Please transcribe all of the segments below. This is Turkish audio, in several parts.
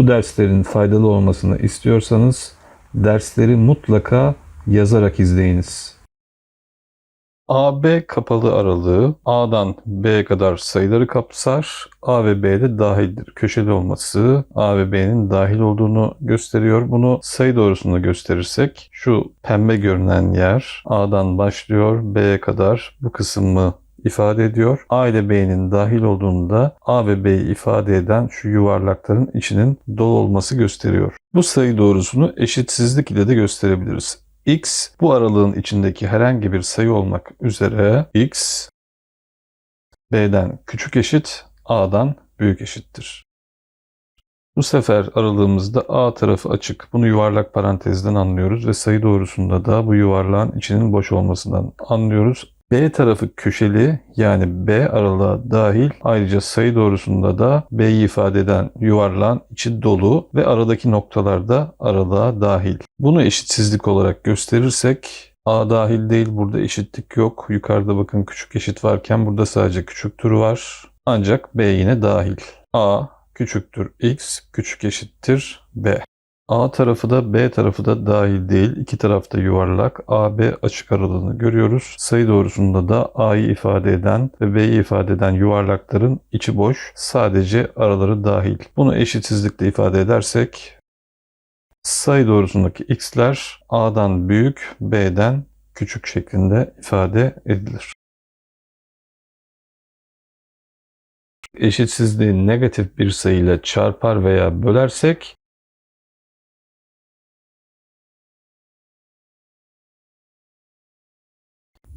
Bu derslerin faydalı olmasını istiyorsanız dersleri mutlaka yazarak izleyiniz. AB kapalı aralığı A'dan B'ye kadar sayıları kapsar. A ve B de dahildir. Köşeli olması A ve B'nin dahil olduğunu gösteriyor. Bunu sayı doğrusunda gösterirsek şu pembe görünen yer A'dan başlıyor B'ye kadar bu kısmı ifade ediyor. A ile B'nin dahil olduğunda A ve B'yi ifade eden şu yuvarlakların içinin dolu olması gösteriyor. Bu sayı doğrusunu eşitsizlik ile de gösterebiliriz. X bu aralığın içindeki herhangi bir sayı olmak üzere X B'den küçük eşit A'dan büyük eşittir. Bu sefer aralığımızda A tarafı açık. Bunu yuvarlak parantezden anlıyoruz ve sayı doğrusunda da bu yuvarlağın içinin boş olmasından anlıyoruz. B tarafı köşeli yani B aralığa dahil ayrıca sayı doğrusunda da B'yi ifade eden yuvarlağın içi dolu ve aradaki noktalar da aralığa dahil. Bunu eşitsizlik olarak gösterirsek A dahil değil burada eşitlik yok. Yukarıda bakın küçük eşit varken burada sadece küçüktür var. Ancak B yine dahil. A küçüktür X küçük eşittir B. A tarafı da B tarafı da dahil değil. İki tarafta yuvarlak. AB açık aralığını görüyoruz. Sayı doğrusunda da A'yı ifade eden ve B'yi ifade eden yuvarlakların içi boş. Sadece araları dahil. Bunu eşitsizlikle ifade edersek sayı doğrusundaki x'ler A'dan büyük, B'den küçük şeklinde ifade edilir. Eşitsizliği negatif bir sayıyla çarpar veya bölersek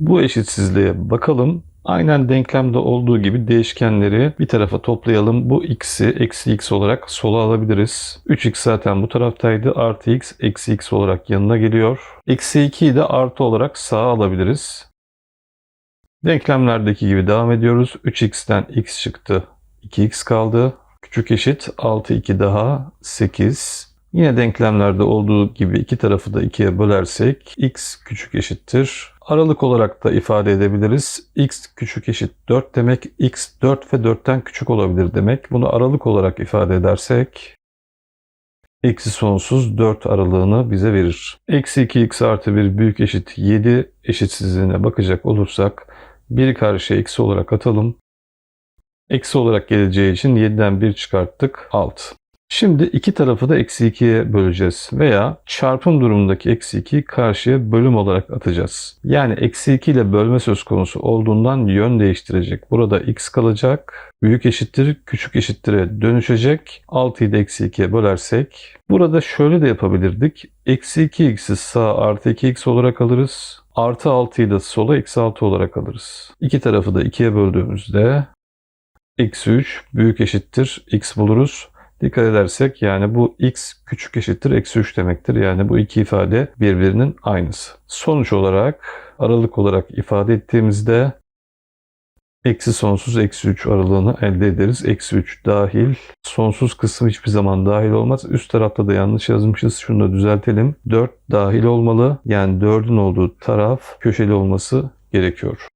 Bu eşitsizliğe bakalım. Aynen denklemde olduğu gibi değişkenleri bir tarafa toplayalım. Bu x'i eksi x olarak sola alabiliriz. 3x zaten bu taraftaydı. Artı x eksi x olarak yanına geliyor. Eksi 2'yi de artı olarak sağa alabiliriz. Denklemlerdeki gibi devam ediyoruz. 3x'ten x çıktı. 2x kaldı. Küçük eşit 6 2 daha 8. Yine denklemlerde olduğu gibi iki tarafı da 2'ye bölersek x küçük eşittir. Aralık olarak da ifade edebiliriz. x küçük eşit 4 demek. x 4 ve 4'ten küçük olabilir demek. Bunu aralık olarak ifade edersek eksi sonsuz 4 aralığını bize verir. Eksi 2x artı 1 büyük eşit 7 eşitsizliğine bakacak olursak 1 karşıya eksi olarak atalım. Eksi olarak geleceği için 7'den 1 çıkarttık 6. Şimdi iki tarafı da eksi 2'ye böleceğiz veya çarpım durumundaki eksi 2'yi karşıya bölüm olarak atacağız. Yani eksi 2 ile bölme söz konusu olduğundan yön değiştirecek. Burada x kalacak. Büyük eşittir, küçük eşittire dönüşecek. 6'yı da eksi 2'ye bölersek. Burada şöyle de yapabilirdik. Eksi 2x'i sağ artı 2x olarak alırız. Artı 6'yı da sola eksi 6 olarak alırız. İki tarafı da 2'ye böldüğümüzde eksi 3 büyük eşittir x buluruz. Dikkat edersek yani bu x küçük eşittir eksi 3 demektir. Yani bu iki ifade birbirinin aynısı. Sonuç olarak aralık olarak ifade ettiğimizde eksi sonsuz eksi 3 aralığını elde ederiz. Eksi 3 dahil. Sonsuz kısım hiçbir zaman dahil olmaz. Üst tarafta da yanlış yazmışız. Şunu da düzeltelim. 4 dahil olmalı. Yani 4'ün olduğu taraf köşeli olması gerekiyor.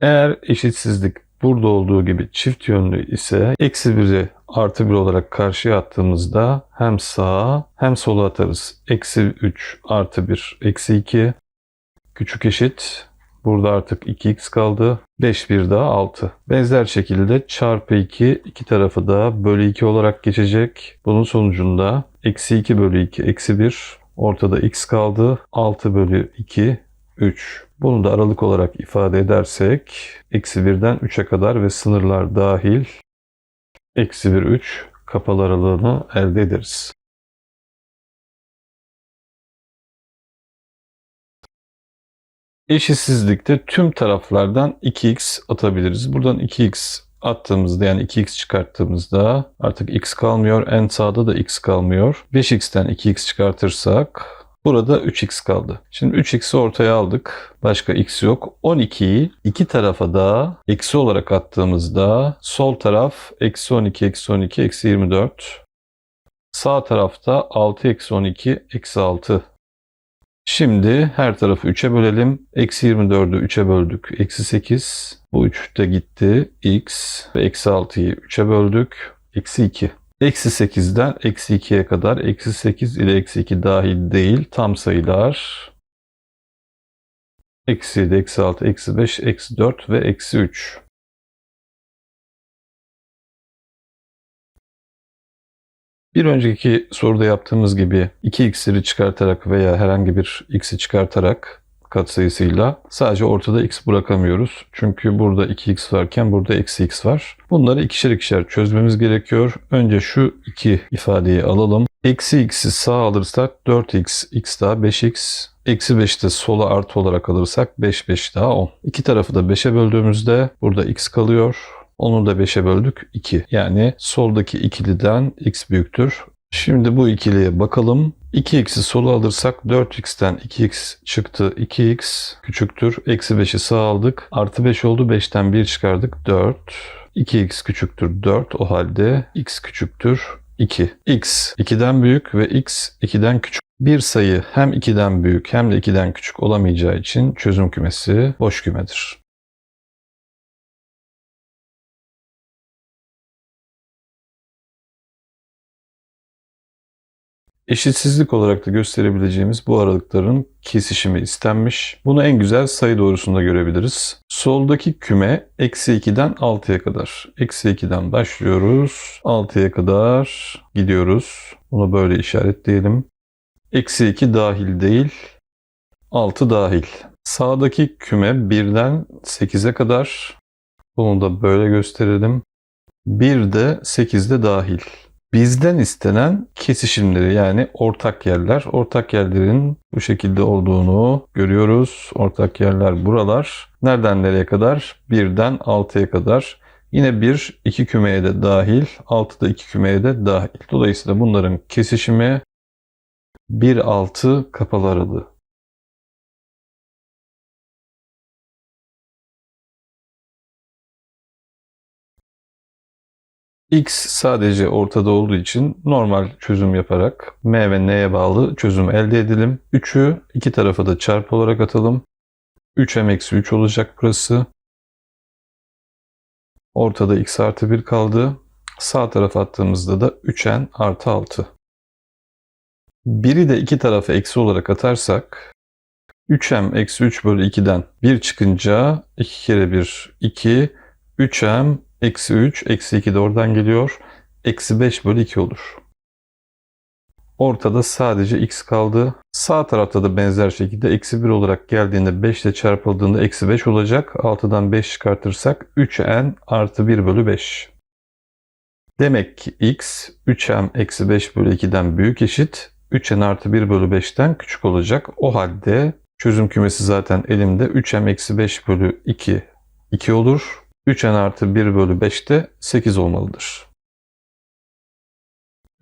Eğer eşitsizlik burada olduğu gibi çift yönlü ise eksi 1'i artı 1 olarak karşıya attığımızda hem sağa hem sola atarız. Eksi 3 artı 1 eksi 2 küçük eşit. Burada artık 2x kaldı. 5 bir daha 6. Benzer şekilde çarpı 2 iki tarafı da bölü 2 olarak geçecek. Bunun sonucunda eksi 2 bölü 2 eksi 1. Ortada x kaldı. 6 bölü 2 3. Bunu da aralık olarak ifade edersek eksi 1'den 3'e kadar ve sınırlar dahil eksi 1 3 kapalı aralığını elde ederiz. Eşitsizlikte tüm taraflardan 2x atabiliriz. Buradan 2x attığımızda yani 2x çıkarttığımızda artık x kalmıyor. En sağda da x kalmıyor. 5x'ten 2x çıkartırsak Burada 3x kaldı. Şimdi 3x'i ortaya aldık. Başka x yok. 12'yi iki tarafa da eksi olarak attığımızda sol taraf eksi 12 eksi 12 eksi 24. Sağ tarafta 6 eksi 12 eksi 6. Şimdi her tarafı 3'e bölelim. Eksi 24'ü 3'e böldük. Eksi 8. Bu 3 de gitti. x ve eksi 6'yı 3'e böldük. Eksi 2. Eksi 8'den eksi 2'ye kadar eksi 8 ile eksi 2 dahil değil tam sayılar. Eksi 7, eksi 6, eksi 5, eksi 4 ve eksi 3. Bir önceki soruda yaptığımız gibi 2x'leri çıkartarak veya herhangi bir x'i çıkartarak katsayısıyla sadece ortada x bırakamıyoruz. Çünkü burada 2x varken burada eksi x var. Bunları ikişer ikişer çözmemiz gerekiyor. Önce şu iki ifadeyi alalım. Eksi x'i sağ alırsak 4x, x daha 5x. Eksi 5'i de sola artı olarak alırsak 5, 5 daha 10. İki tarafı da 5'e böldüğümüzde burada x kalıyor. Onu da 5'e böldük 2. Yani soldaki ikiliden x büyüktür. Şimdi bu ikiliye bakalım. 2x'i sola alırsak 4x'ten 2x çıktı. 2x küçüktür. Eksi 5'i sağ aldık. Artı 5 oldu. 5'ten 1 çıkardık. 4. 2x küçüktür 4. O halde x küçüktür 2. x 2'den büyük ve x 2'den küçük. Bir sayı hem 2'den büyük hem de 2'den küçük olamayacağı için çözüm kümesi boş kümedir. Eşitsizlik olarak da gösterebileceğimiz bu aralıkların kesişimi istenmiş. Bunu en güzel sayı doğrusunda görebiliriz. Soldaki küme eksi 2'den 6'ya kadar. Eksi 2'den başlıyoruz. 6'ya kadar gidiyoruz. Bunu böyle işaretleyelim. Eksi 2 dahil değil. 6 dahil. Sağdaki küme 1'den 8'e kadar. Bunu da böyle gösterelim. 1 de 8'de dahil. Bizden istenen kesişimleri yani ortak yerler. Ortak yerlerin bu şekilde olduğunu görüyoruz. Ortak yerler buralar. Nereden nereye kadar? 1'den 6'ya kadar. Yine 1, 2 kümeye de dahil. 6 da 2 kümeye de dahil. Dolayısıyla bunların kesişimi 1-6 kapalı aralığı. X sadece ortada olduğu için normal çözüm yaparak M ve N'ye bağlı çözüm elde edelim. 3'ü iki tarafa da çarpı olarak atalım. 3M eksi 3 olacak burası. Ortada X artı 1 kaldı. Sağ tarafa attığımızda da 3N artı 6. Biri de iki tarafa eksi olarak atarsak 3M eksi 3 bölü 2'den 1 çıkınca 2 kere 1 2 3M Eksi 3, eksi 2 de oradan geliyor. Eksi 5 bölü 2 olur. Ortada sadece x kaldı. Sağ tarafta da benzer şekilde eksi 1 olarak geldiğinde 5 ile çarpıldığında eksi 5 olacak. 6'dan 5 çıkartırsak 3n artı 1 bölü 5. Demek ki x 3m eksi 5 bölü 2'den büyük eşit. 3n artı 1 bölü 5'ten küçük olacak. O halde çözüm kümesi zaten elimde. 3m eksi 5 bölü 2 2 olur. 3n artı 1 bölü 5 de 8 olmalıdır.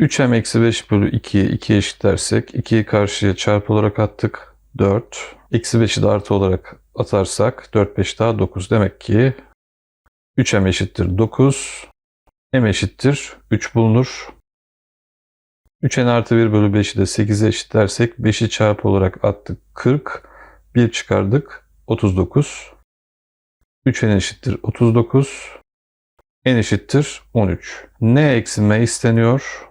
3m eksi 5 bölü 2'yi 2'ye eşitlersek 2'yi karşıya çarpı olarak attık. 4. Eksi 5'i de artı olarak atarsak 4 5 daha 9. Demek ki 3m eşittir 9. m eşittir 3 bulunur. 3n artı 1 bölü 5'i de 8'e eşitlersek 5'i çarpı olarak attık 40. 1 çıkardık 39. 3n eşittir 39. n eşittir 13. n eksi m isteniyor.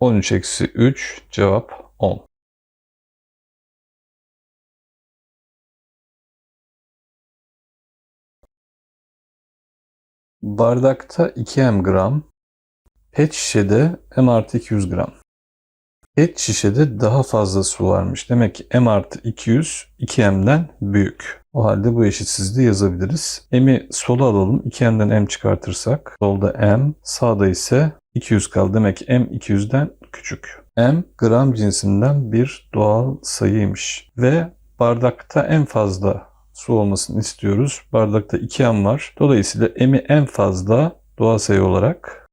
13 eksi 3 cevap 10. Bardakta 2 m gram, pet şişede m artı 200 gram. Pet şişede daha fazla su varmış. Demek ki m artı 200 2m'den büyük. O halde bu eşitsizliği yazabiliriz. M'i sola alalım. 2m'den m çıkartırsak solda m, sağda ise 200 kaldı. Demek m 200'den küçük. m gram cinsinden bir doğal sayıymış. Ve bardakta en fazla su olmasını istiyoruz. Bardakta 2m var. Dolayısıyla m'i en fazla doğal sayı olarak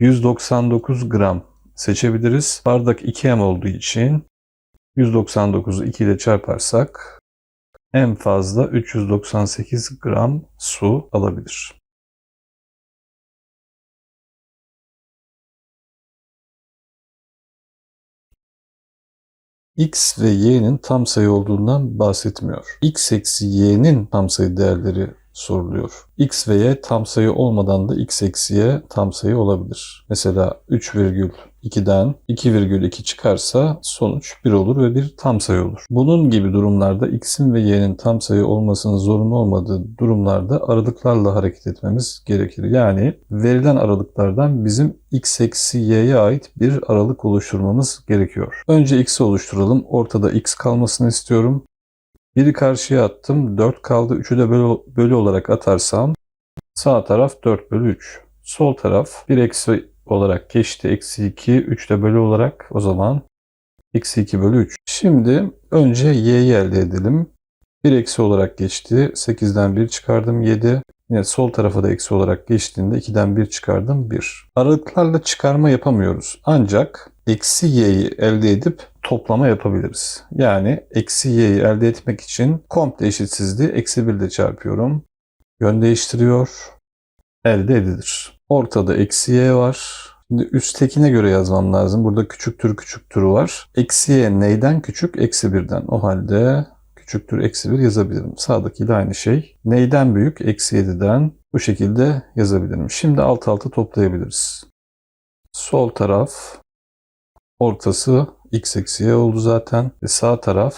199 gram seçebiliriz. Bardak 2m olduğu için 199'u 2 ile çarparsak en fazla 398 gram su alabilir. x ve y'nin tam sayı olduğundan bahsetmiyor. x eksi y'nin tam sayı değerleri soruluyor. X ve Y tam sayı olmadan da X eksi Y tam sayı olabilir. Mesela 3,2'den 2,2 çıkarsa sonuç 1 olur ve bir tam sayı olur. Bunun gibi durumlarda X'in ve Y'nin tam sayı olmasının zorunlu olmadığı durumlarda aralıklarla hareket etmemiz gerekir. Yani verilen aralıklardan bizim X eksi Y'ye ait bir aralık oluşturmamız gerekiyor. Önce X'i oluşturalım. Ortada X kalmasını istiyorum. Biri karşıya attım. 4 kaldı. 3'ü de bölü, bölü olarak atarsam sağ taraf 4 bölü 3. Sol taraf 1 eksi olarak geçti. Eksi 2. 3 de bölü olarak o zaman eksi 2 bölü 3. Şimdi önce y'yi elde edelim. 1 eksi olarak geçti. 8'den 1 çıkardım 7. Yine sol tarafa da eksi olarak geçtiğinde 2'den 1 çıkardım 1. Aralıklarla çıkarma yapamıyoruz. Ancak eksi y'yi elde edip toplama yapabiliriz. Yani eksi y'yi elde etmek için komple eşitsizliği eksi 1 ile çarpıyorum. Yön değiştiriyor. Elde edilir. Ortada eksi y var. Şimdi üsttekine göre yazmam lazım. Burada küçüktür küçüktür var. Eksi y neyden küçük? Eksi 1'den. O halde küçüktür eksi 1 yazabilirim. Sağdaki de aynı şey. Neyden büyük? Eksi 7'den. Bu şekilde yazabilirim. Şimdi alt alta toplayabiliriz. Sol taraf ortası x eksi y oldu zaten. Ve sağ taraf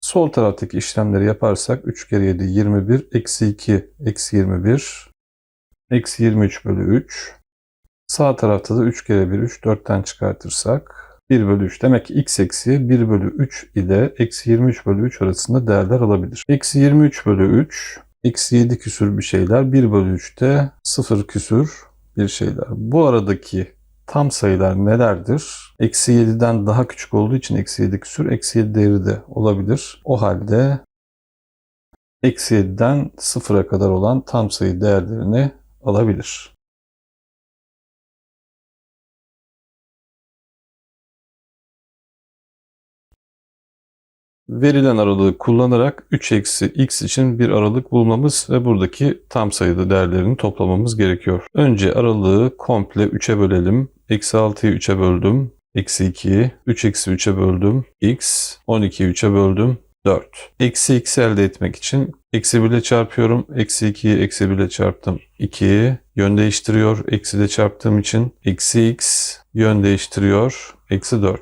sol taraftaki işlemleri yaparsak 3 kere 7 21 eksi 2 eksi 21 eksi 23 bölü 3 sağ tarafta da 3 kere 1 3 4'ten çıkartırsak 1 bölü 3. Demek ki x eksi 1 bölü 3 ile eksi 23 bölü 3 arasında değerler alabilir. Eksi 23 bölü 3 eksi 7 küsür bir şeyler 1 bölü 3'te 0 küsür bir şeyler. Bu aradaki tam sayılar nelerdir? Eksi 7'den daha küçük olduğu için eksi 7 küsür, eksi 7 değeri de olabilir. O halde eksi 7'den 0'a kadar olan tam sayı değerlerini alabilir. Verilen aralığı kullanarak 3 eksi x için bir aralık bulmamız ve buradaki tam sayıda değerlerini toplamamız gerekiyor. Önce aralığı komple 3'e bölelim. Eksi 6'yı 3'e böldüm. Eksi 2'yi 3 eksi 3'e böldüm. x 12'yi 3'e böldüm. 4. Eksi x elde etmek için eksi 1 ile çarpıyorum. Eksi 2'yi eksi 1 ile çarptım. 2'yi yön değiştiriyor. Eksi ile çarptığım için eksi x yön değiştiriyor. Eksi 4.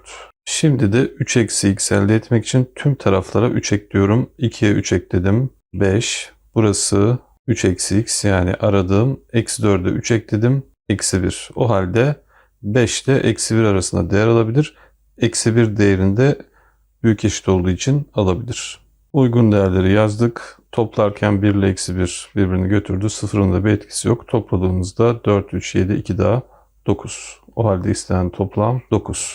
Şimdi de 3 eksi x elde etmek için tüm taraflara 3 ekliyorum. 2'ye 3 ekledim. 5. Burası 3 eksi x yani aradığım eksi 4'e 3 ekledim. Eksi 1. O halde 5 ile eksi 1 arasında değer alabilir. Eksi 1 değerinde büyük eşit olduğu için alabilir. Uygun değerleri yazdık. Toplarken 1 ile eksi 1 birbirini götürdü. Sıfırın da bir etkisi yok. Topladığımızda 4, 3, 7, 2 daha 9. O halde istenen toplam 9.